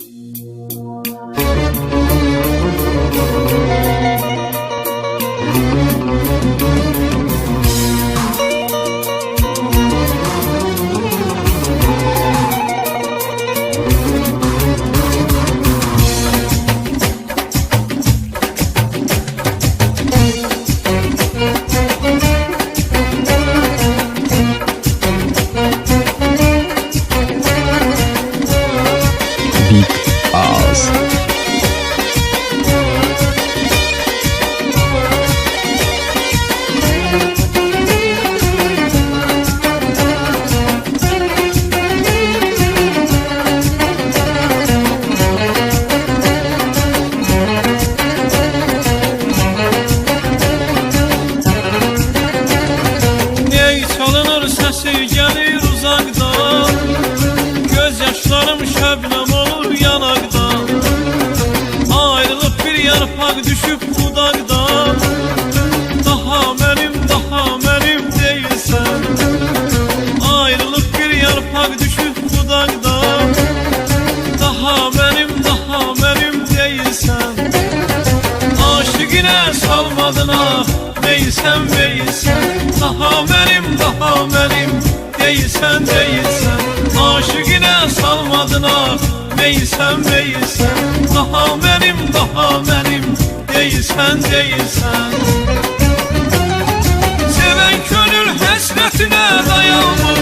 Big Ağız Ney çalınır sesi gelir uzaktan. Göz Yarpak düşüp budaktan Daha benim daha benim değilsen Ayrılık bir yarpak düşüp budaktan Daha benim daha benim değilsen Aşıkine salmadın ah Değilsen değilsen. Daha benim daha benim Değilsen değilsen. Aşıkine salmadın ah Değilsen değilsen. Daha benim daha benim Değilsen değilsen Seven gönül hasretine dayanmır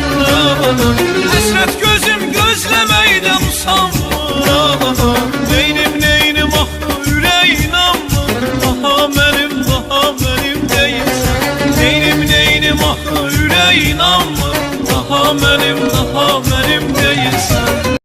Hasret gözüm gözlemeyden usanmır Neynim neynim ah yüreğin inanmır Daha benim daha benim değilsen Neynim neynim ah yüreğin inanmır Daha benim